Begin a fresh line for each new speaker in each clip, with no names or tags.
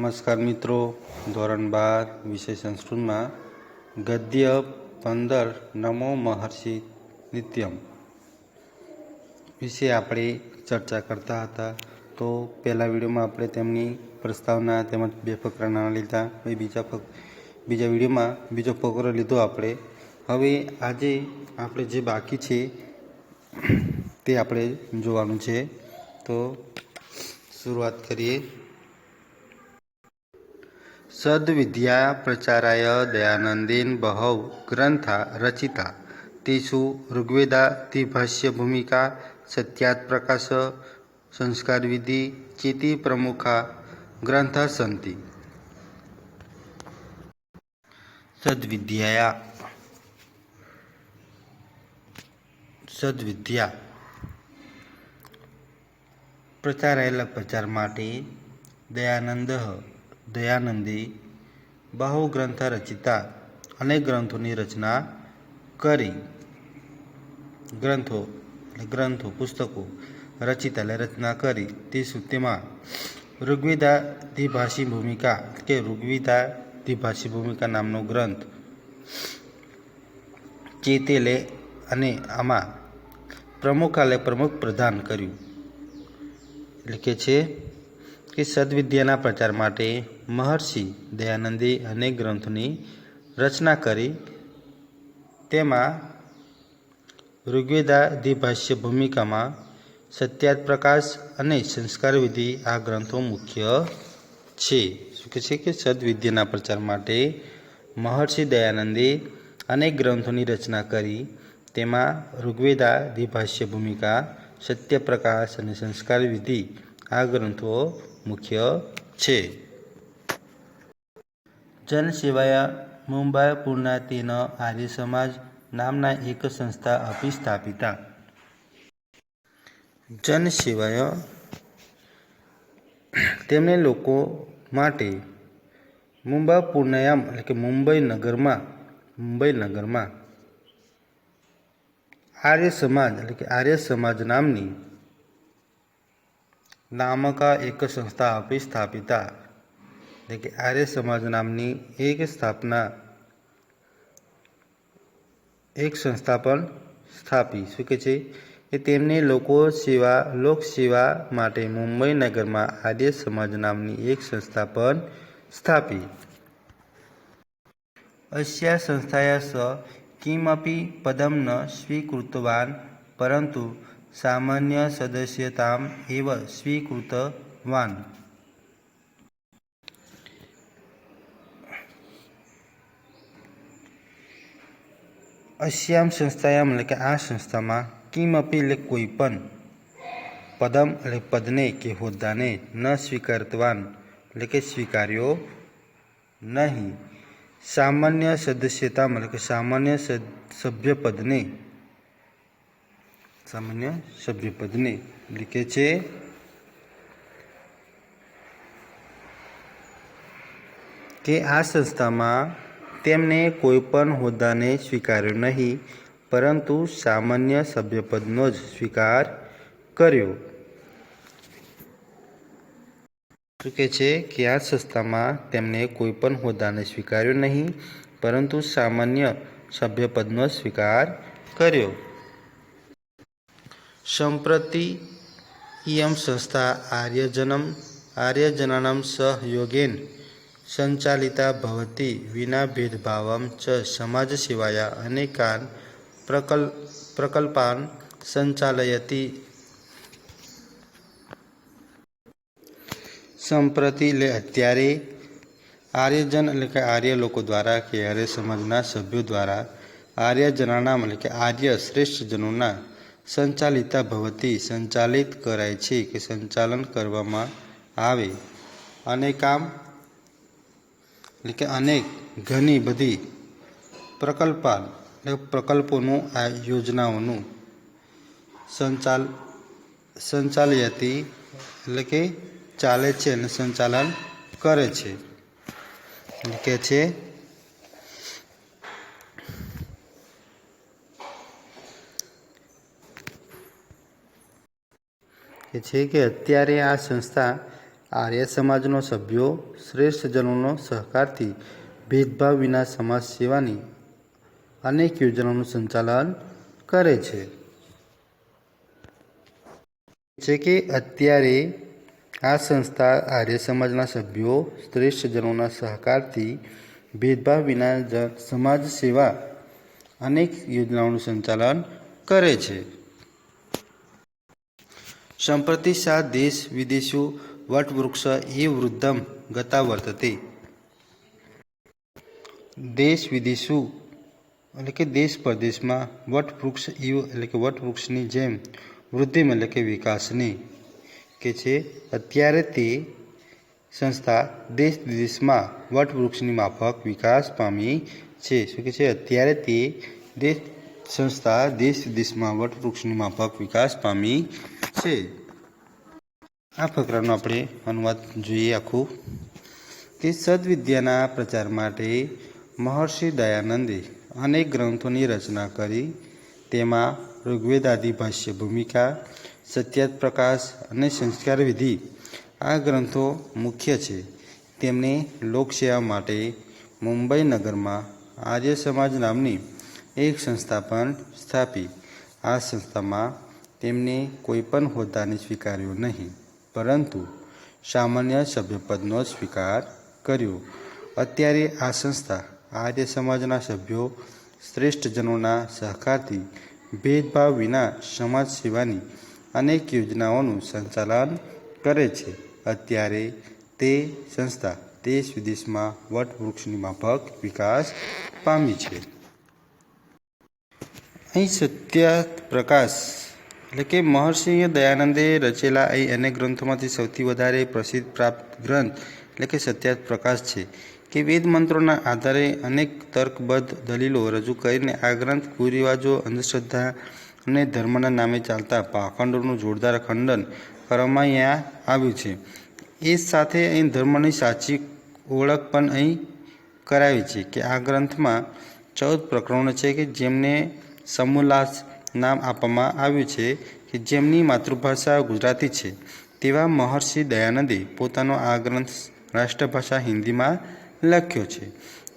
નમસ્કાર મિત્રો. ધોરણ બાર, વિષય સંસ્કૃતમાં ગદ્ય પંદર નમો મહર્ષિ નિત્યમ વિશે આપણે ચર્ચા કરતા હતા. તો પહેલા વિડીયોમાં આપણે તેમની પ્રસ્તાવના તેમજ બે ફકરાના લીધા બીજા ફક, બીજા વિડીયોમાં બીજો ફકરો લીધો આપણે. હવે આજે આપણે જે બાકી છે તે આપણે જોવાનું છે. તો શરૂઆત કરીએ. સદ્વિદ્યા પ્રચારાય દયાનંદેન બહવ ગ્રંથા રચિતા. તેષુ ઋગ્વેદાતિભાષ્ય ભૂમિકા સત્યાત પ્રકાશ સંસ્કાર વિધિ ચેતી પ્રમુખા ગ્રંથા સંતિ સદ્વિદ્યા સદ્વિદ્યા. પ્રચારાયેલા પ્રચાર માટે દયાનંદ દયાનંદે બહુ ગ્રંથ રચિતા અનેક ગ્રંથોની રચના કરી. ગ્રંથો ગ્રંથો, પુસ્તકો, રચિતા એટલે રચના કરી. તે તેમાં ઋગ્વેદાધિભાષી ભૂમિકા કે ઋગ્વેદાધિભાષી ભૂમિકા નામનો ગ્રંથ ચેતેલે અને આમાં પ્રમુખાલય પ્રમુખ પ્રદાન કર્યું. એટલે કે છે કે સદવિદ્યાના પ્રચાર માટે મહર્ષિ દયાનંદે અનેક ગ્રંથોની રચના કરી. તેમાં ઋગ્વેદાધિભાષ્ય ભૂમિકામાં સત્યાત પ્રકાશ અને સંસ્કાર વિધિ આ ગ્રંથો મુખ્ય છે. શું કહે છે કે સદવિદ્યાના પ્રચાર માટે મહર્ષિ દયાનંદે અનેક ગ્રંથોની રચના કરી. તેમાં ઋગ્વેદાધિભાષ્ય ભૂમિકા, સત્યપ્રકાશ અને સંસ્કાર વિધિ આ ગ્રંથો મુખ્ય છે. જનસેવાયા મુંબઈ પૂર્ણા આર્ય સમાજ નામના એક સંસ્થા આપી સ્થાપિતા. જનસેવાય તેમને લોકો માટે મુંબઈ પૂર્ણયામ એટલે કે મુંબઈ નગરમાં મુંબઈ નગરમાં આર્ય સમાજ એટલે કે આર્ય સમાજ નામની નામકા એક સંસ્થા આપી સ્થાપિતા એટલે કે આર્ય સમાજ નામની એક સ્થાપના એક સંસ્થા પણ સ્થાપી શું કે છે કે તેમને લોકો સેવા લોકસેવા માટે મુંબઈ નગરમાં આર્ય સમાજ નામની એક સંસ્થા પણ સ્થાપી અસ્યા સંસ્થાયા સ કિમપી પદમ ન સ્વીકૃતવાન પરંતુ સામાન્ય સદસ્યતામ એવ સ્વીકૃતવાન. અસ્યામ સંસ્થાયામ એટલે કે આ સંસ્થામાં કિમપી એટલે કોઈ પણ પદમ એટલે પદને કે હોદ્દાને ન સ્વીકારતવાન એટલે કે સ્વીકાર્યો નહીં. સામાન્ય સદસ્યતા એટલે કે સામાન્ય સભ્યપદને સામાન્ય સભ્યપદને એટલે કે છે. કે આ સંસ્થામાં તેમને કોઈ પણ હોદ્દાને સ્વીકાર્યો નહીં, પરંતુ સામાન્ય સભ્યપદનો જ સ્વીકાર કર્યો. કે છે કે આ સંસ્થામાં તેમને કોઈ પણ હોદ્દાને સ્વીકાર્યો નહીં, પરંતુ સામાન્ય સભ્યપદનો સ્વીકાર કર્યો. સંપ્રતિ ઇયમ સંસ્થા આર્યજનમ આર્યજનાનામ સહયોગેન સંચાલિતા ભવતી વિના ભેદભાવમ ચ સમાજ સેવાયા અનેકાન પ્રકલ્ પ્રકલ્પાન સંચાલયતી સંપ્રતિ એટલે અત્યારે આર્યજન એટલે કે આર્ય લોકો દ્વારા કે આર્ય સમાજના સભ્યો દ્વારા આર્ય જનાનામ એટલે કે આર્ય શ્રેષ્ઠ જનોના સંચાલિતા ભવતી સંચાલિત કરાય છે કે સંચાલન કરવામાં આવે. અને કામ, એટલે કે અનેક ઘણી બધી પ્રકલ્પા એટલે પ્રકલ્પોનું આ યોજનાઓનું સંચાલ, સંચાલયતી એટલે કે ચાલે છે અને સંચાલન કરે છે. કે છે કે છે કે અત્યારે આ સંસ્થા આર્ય સમાજનો સભ્યો, શ્રેષ્ઠજનોનો સહકારથી ભેદભાવ વિના સમાજ સેવાની અનેક યોજનાઓનું સંચાલન કરે છે. છે કે અત્યારે આ સંસ્થા આર્ય સમાજના સભ્યો, શ્રેષ્ઠજનોના સહકારથી ભેદભાવ વિના સમાજ સેવા અનેક યોજનાઓનું સંચાલન કરે છે. સંપ્રતિ સા દેશ વિદેશો વટવૃક્ષ એ વૃદ્ધમ ગતા વર્તતે. દેશ વિદેશો, એટલે કે દેશ પરદેશમાં વટવૃક્ષ ઇવ એટલે કે વટવૃક્ષની જેમ વૃદ્ધિમાં એટલે કે વિકાસની કે છે, અત્યારે તે સંસ્થા દેશ વિદેશમાં વટવૃક્ષની માફક વિકાસ પામી છે. શું કે છે? અત્યારે તે દેશ સંસ્થા દેશ વિદેશમાં વટવૃક્ષની માફક વિકાસ પામી છે. આ ફકરાનો આપણે અનુવાદ જોઈએ આખું. કે સદવિદ્યાના પ્રચાર માટે મહર્ષિ દયાનંદે અનેક ગ્રંથોની રચના કરી, તેમાં ઋગ્વેદ આદિ ભાષ્ય ભૂમિકા, સત્યાત પ્રકાશ અને સંસ્કાર વિધિ આ ગ્રંથો મુખ્ય છે. તેમણે લોકસેવા માટે મુંબઈ નગરમાં આર્ય સમાજ નામની એક સંસ્થા પણ સ્થાપી. આ સંસ્થામાં તેમને કોઈ પણ હોદ્દાને સ્વીકાર્યો નહીં, પરંતુ સામાન્ય સભ્યપદનો સ્વીકાર કર્યો. અત્યારે આ સંસ્થા આર્ય સમાજના સભ્યો, શ્રેષ્ઠજનોના સહકારથી ભેદભાવ વિના સમાજ સેવાની અનેક યોજનાઓનું સંચાલન કરે છે. અત્યારે તે સંસ્થા દેશ વિદેશમાં વટવૃક્ષની માફક વિકાસ પામી છે. અહીં સત્ય પ્રકાશ એટલે કે મહર્ષિ દયાનંદે રચેલા અહીં અનેક ગ્રંથોમાંથી સૌથી વધારે પ્રસિદ્ધ પ્રાપ્ત ગ્રંથ એટલે કે સત્યાર્થ પ્રકાશ છે, કે વેદ મંત્રોના આધારે અનેક તર્કબદ્ધ દલીલો રજૂ કરીને આ ગ્રંથ કુરિવાજો અંધશ્રદ્ધા અને ધર્મના નામે ચાલતા પાખંડોનું જોરદાર ખંડન કરવામાં અહીંયા આવ્યું છે. એ સાથે અહીં ધર્મની સાચી ઓળખ પણ અહીં કરાવી છે કે આ ગ્રંથમાં ચૌદ પ્રકરણો છે કે જેમને સમુલાસ નામ આપવામાં આવ્યું છે કે જેમની માતૃભાષા ગુજરાતી છે. તેવા મહર્ષિ દયાનંદે પોતાનો આ ગ્રંથ રાષ્ટ્રભાષા હિન્દીમાં લખ્યો છે.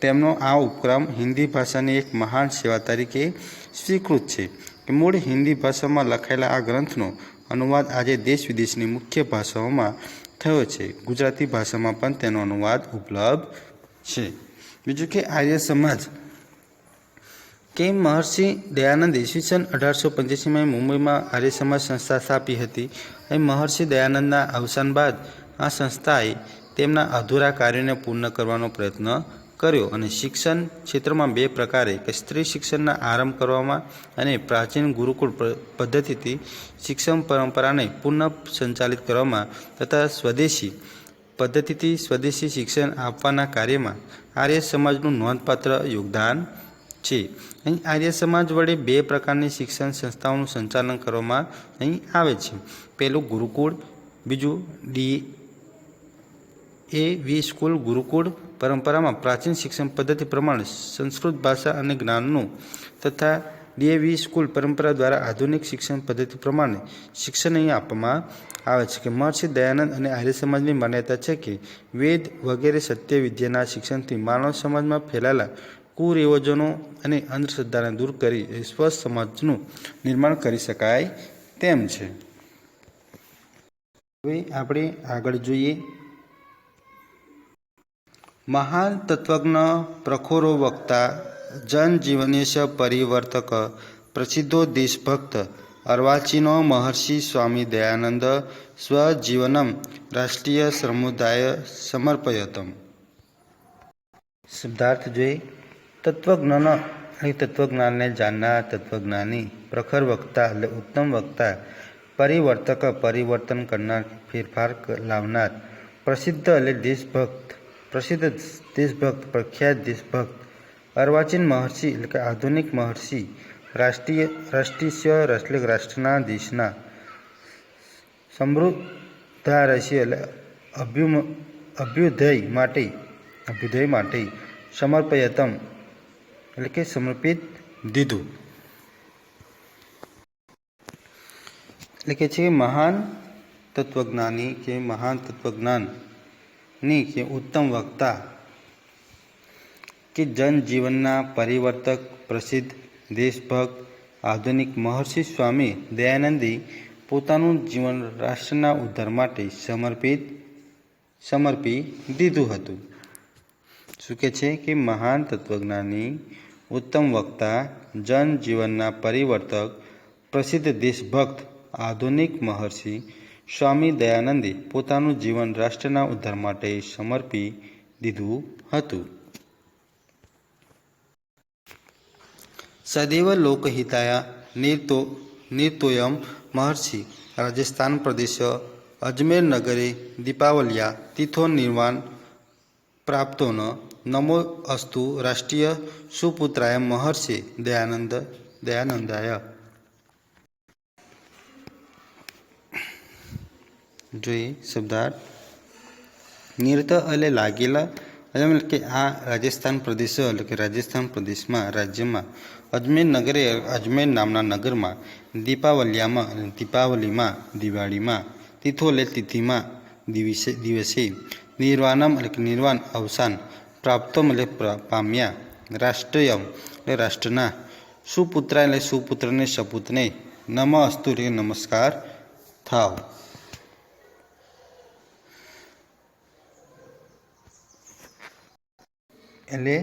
તેમનો આ ઉપક્રમ હિન્દી ભાષાની એક મહાન સેવા તરીકે સ્વીકૃત છે કે મૂળ હિન્દી ભાષામાં લખાયેલા આ ગ્રંથનો અનુવાદ આજે દેશ વિદેશની મુખ્ય ભાષાઓમાં થયો છે. ગુજરાતી ભાષામાં પણ તેનો અનુવાદ ઉપલબ્ધ છે. બીજું કે આર્ય સમાજ કે મહર્ષિ દયાનંદ ઈસવીસન અઢારસો પંચ્યાસીમાં મુંબઈમાં આર્ય સમાજ સંસ્થા સ્થાપી હતી અને મહર્ષિ દયાનંદના અવસાન બાદ આ સંસ્થાએ તેમના અધૂરા કાર્યોને પૂર્ણ કરવાનો પ્રયત્ન કર્યો અને શિક્ષણ ક્ષેત્રમાં બે પ્રકારે કે સ્ત્રી શિક્ષણના આરંભ કરવામાં અને પ્રાચીન ગુરુકુળ પદ્ધતિથી શિક્ષણ પરંપરાને પુનઃ સંચાલિત કરવામાં તથા સ્વદેશી પદ્ધતિથી સ્વદેશી શિક્ષણ આપવાના કાર્યમાં આર્ય સમાજનું નોંધપાત્ર યોગદાન છે. અહીં આર્ય સમાજ વડે બે પ્રકારની શિક્ષણ સંસ્થાઓનું સંચાલન કરવામાં અહીં આવે છે. પહેલું ગુરુકુળ, બીજું ડી એ વી સ્કૂલ ગુરુકુળ. પરંપરામાં પ્રાચીન શિક્ષણ પદ્ધતિ પ્રમાણે સંસ્કૃત ભાષા અને જ્ઞાનનું તથા ડીએવી સ્કૂલ પરંપરા દ્વારા આધુનિક શિક્ષણ પદ્ધતિ પ્રમાણે શિક્ષણ અહીં આપવામાં આવે છે કે મહર્ષિ દયાનંદ અને આર્ય સમાજની માન્યતા છે કે વેદ વગેરે સત્ય વિદ્યાના શિક્ષણથી માનવ સમાજમાં ફેલાયેલા કુરિવાજોનો અને અંધશ્રદ્ધાને દૂર કરી સ્વસ્થ સમાજનું નિર્માણ કરી શકાય તેમ છે. હવે આપણે આગળ જોઈએ. મહાન તત્વજ્ઞ પ્રખોરો વક્તા જનજીવનેશ પરિવર્તક પ્રસિદ્ધો દેશભક્ત અર્વાચીનો મહર્ષિ સ્વામી દયાનંદ સ્વજીવનમ રાષ્ટ્રીય સમુદાય સમર્પયતમ. શબ્દાર્થ જોઈએ. તત્વજ્ઞાન અને તત્વજ્ઞાનને જાણનાર તત્વજ્ઞાની, પ્રખર વક્તા એટલે ઉત્તમ વક્તા, પરિવર્તક, પરિવર્તન કરનાર, ફેરફાર લાવનાર, પ્રસિદ્ધ એટલે દેશભક્ત, પ્રસિદ્ધ દેશભક્ત, પ્રખ્યાત દેશભક્ત, અર્વાચીન મહર્ષિ એટલે કે આધુનિક મહર્ષિ, રાષ્ટ્રીય રાષ્ટ્રીય એટલે રાષ્ટ્રના દેશના, સમૃદ્ધારસી એટલે અભ્યુમ, અભ્યુદય માટે અભ્યુદય માટે સમર્પયતમ એટલે કે સમર્પિત દીધું એટલે કે છે મહાન તત્વજ્ઞાની કે મહાન તત્વજ્ઞાનની કે ઉત્તમ વક્તા કે જનજીવનના પરિવર્તક પ્રસિદ્ધ દેશભક્ત આધુનિક મહર્ષિ સ્વામી દયાનંદી પોતાનું જીવન રાષ્ટ્રના ઉદ્ધાર માટે સમર્પિત સમર્પી દીધું હતું શું કે છે કે મહાન તત્વજ્ઞાની ઉત્તમ વક્તા, જનજીવનના પરિવર્તક, પ્રસિદ્ધ દેશભક્ત, આધુનિક મહર્ષિ સ્વામી દયાનંદે પોતાનું જીવન રાષ્ટ્રના ઉદ્ધાર માટે સમર્પી દીધું હતું. સદૈવ લોકહિતાય નિર્તો, નિર્તોયમ મહર્ષિ, રાજસ્થાન પ્રદેશ, અજમેર નગરે દીપાવલિયા તીથો નિર્વાણ પ્રાપ્તોન નમો અસ્તુ રાષ્ટ્રીય સુપુત્રાય મહર્ષિ દયાનંદ દયાનંદાય જોઈએ શબ્દાર્થ નિરત એટલે લાગેલા એટલે કે આ રાજસ્થાન પ્રદેશ, એટલે કે રાજસ્થાન પ્રદેશમાં, રાજ્યમાં, અજમેર નગરે, અજમેર નામના નગરમાં દીપાવલિયામાં દીપાવલીમાં, દિવાળીમાં તિથોલે તિથિમાં, દિવસે દિવસે નિર્વાણમ, એટલે કે નિર્વાણ અવસાન પ્રાપ્તમ એટલે પામ્યા. રાષ્ટ્રયમ. એટલે રાષ્ટ્રના સુપુત્રા એટલે સુપુત્રને સપુતને નમ અસ્તુ એટલે નમસ્કાર થાવ. એટલે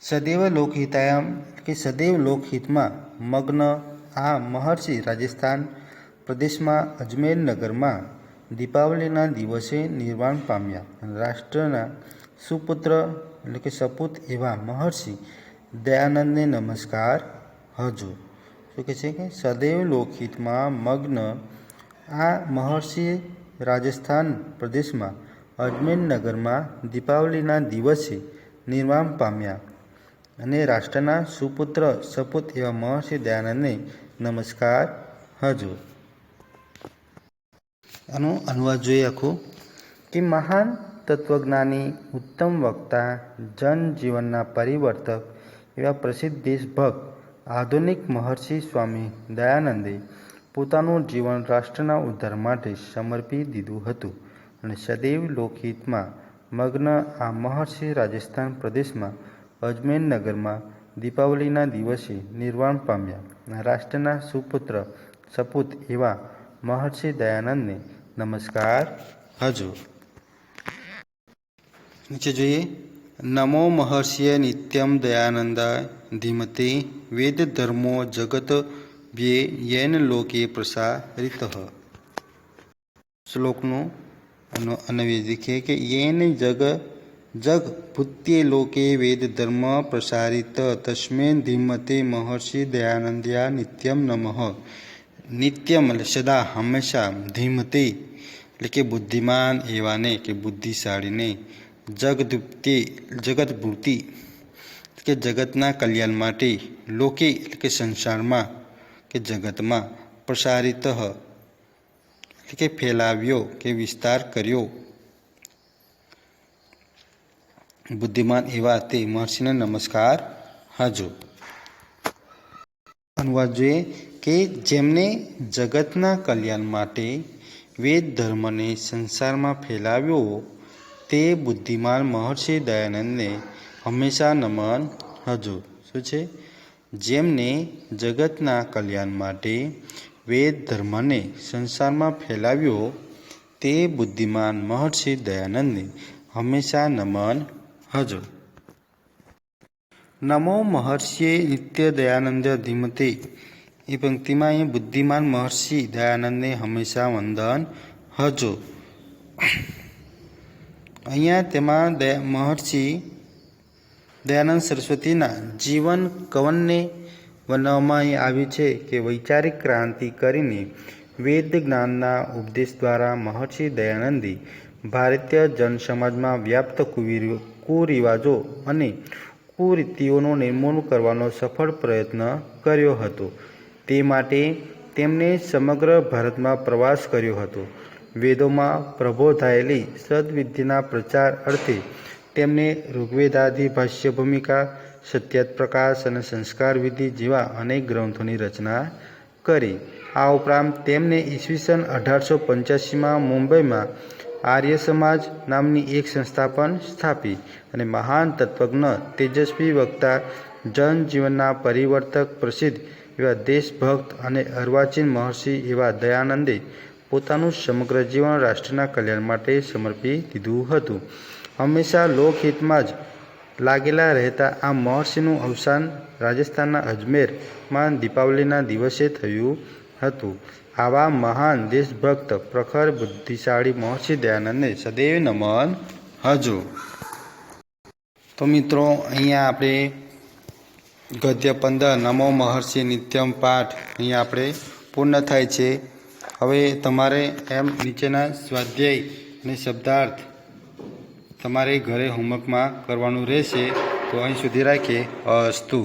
સદૈવ લોકહિતાયામ કે સદૈવ લોકહિતમાં મગ્ન આ મહર્ષિ રાજસ્થાન પ્રદેશમાં અજમેર નગરમાં દીપાવલીના દિવસે નિર્વાણ પામ્યા. રાષ્ટ્રના સુપુત્ર, એટલે કે સપૂત એવા મહર્ષિ દયાનંદને નમસ્કાર, હજુ. શું કહે છે કે? સદૈવ લોકહિતમાં મગ્ન આ મહર્ષિ રાજસ્થાન પ્રદેશમાં અજમેર નગરમાં દીપાવલીના દિવસે નિર્માણ પામ્યા અને રાષ્ટ્રના સુપુત્ર, સપૂત એવા મહર્ષિ દયાનંદને નમસ્કાર, હજુ. આનો અનુવાદ જોઈએ આખું. કે મહાન તત્વજ્ઞાની ઉત્તમ વક્તા, જનજીવનના પરિવર્તક એવા પ્રસિદ્ધ દેશભક્ત આધુનિક મહર્ષિ સ્વામી દયાનંદે પોતાનું જીવન રાષ્ટ્રના ઉદ્ધાર માટે સમર્પી દીધું હતું અને સદૈવ લોકહિતમાં મગ્ન આ મહર્ષિ રાજસ્થાન પ્રદેશમાં અજમેર નગરમાં દીપાવલીના દિવસે નિર્વાણ પામ્યા. રાષ્ટ્રના સુપુત્ર સપૂત એવા મહર્ષિ દયાનંદને નમસ્કાર. હજુ નીચે જોઈએ. નમો મહર્ષિય નિત્યમ દયાનંદાય ધીમતે વેદ ધર્મો જગત વ્ય યેન લોકે પ્રસારિત. શ્લોકનું અનુ- અન્વય દેખીએ કે યેન જગ જગ ભૂત્ય લોકે વેદ ધર્મ પ્રસારિત. તસ્મે ધીમતે મહર્ષિ દયાનંદ્યા નિત્યમ નમઃ. નિત્યમ એટલે સદા હંમેશા ધીમતે. એટલે કે બુદ્ધિમાન એવાને કે બુદ્ધિશાળીને. જગદુપ્તે જગતભૂતિ કે જગતના કલ્યાણ માટે લોકે એટલે કે સંસારમાં, કે જગતમાં પ્રસારિત એટલે કે ફેલાવ્યો, કે વિસ્તાર કર્યો. બુદ્ધિમાન એવા તે મહર્ષિને નમસ્કાર. હાજો. અનુવાદ જોઈએ કે જેમને જગતના કલ્યાણ માટે વેદ ધર્મને સંસારમાં ફેલાવ્યો તે બુદ્ધિમાન મહર્ષિ દયાનંદને હંમેશા નમન. હજુ, શું છે? જેમને જગતના કલ્યાણ માટે વેદ ધર્મને સંસારમાં ફેલાવ્યો, તે બુદ્ધિમાન મહર્ષિ દયાનંદને હંમેશા નમન. હજો. નમો મહર્ષિએ નિત્ય દયાનંદ ધીમતે એ પંક્તિમાં અહીં બુદ્ધિમાન મહર્ષિ દયાનંદને હંમેશા વંદન. હજો. અહીંયા તેમાં દયા મહર્ષિ, દયાનંદ સરસ્વતીના જીવન કવનને વર્ણવવામાં આવ્યું છે કે વૈચારિક ક્રાંતિ કરીને વેદ જ્ઞાનના ઉપદેશ દ્વારા મહર્ષિ દયાનંદી ભારતીય જનસમાજમાં વ્યાપ્ત કુવિર- કુરિવાજો અને કુરીતિઓનો નિર્મૂલ કરવાનો સફળ પ્રયત્ન કર્યો હતો. તે માટે તેમણે સમગ્ર ભારતમાં પ્રવાસ કર્યો હતો. વેદોમાં પ્રબોધાયેલી સદવિદ્યના પ્રચાર અર્થે તેમણે ઋગ્વેદાદિ ભાષ્ય ભૂમિકા સત્યાત પ્રકાશ અને સંસ્કાર વિધિ જેવા અનેક ગ્રંથોની રચના કરી. આ ઉપરાંત તેમને ઈસવીસન અઢારસો પંચ્યાસીમાં મુંબઈમાં આર્ય સમાજ નામની એક સંસ્થા પણ સ્થાપી અને મહાન તત્વજ્ઞ, તેજસ્વી વક્તા, જનજીવનના પરિવર્તક પ્રસિદ્ધ એવા દેશભક્ત અને અર્વાચીન મહર્ષિ એવા દયાનંદે પોતાનું સમગ્ર જીવન રાષ્ટ્રના કલ્યાણ માટે સમર્પી દીધું હતું. હંમેશા લોકહિતમાં જ લાગેલા રહેતા આ મહર્ષિનું અવસાન રાજસ્થાનના અજમેરમાં દીપાવલીના દિવસે થયું હતું. આવા મહાન દેશભક્ત, પ્રખર બુદ્ધિશાળી મહર્ષિ દયાનંદને સદૈવ નમન. હજુ. તો મિત્રો, અહીંયા આપણે ગદ્ય પંદર નમો મહર્ષિ નિત્યમ પાઠ અહીંયા આપણે પૂર્ણ થાય છે. હવે તમારે એમ નીચેના સ્વાધ્યાય અને શબ્દાર્થ તમારે ઘરે હોમવર્કમાં કરવાનું રહેશે, તો અહીં સુધી રાખીએ અસ્તુ.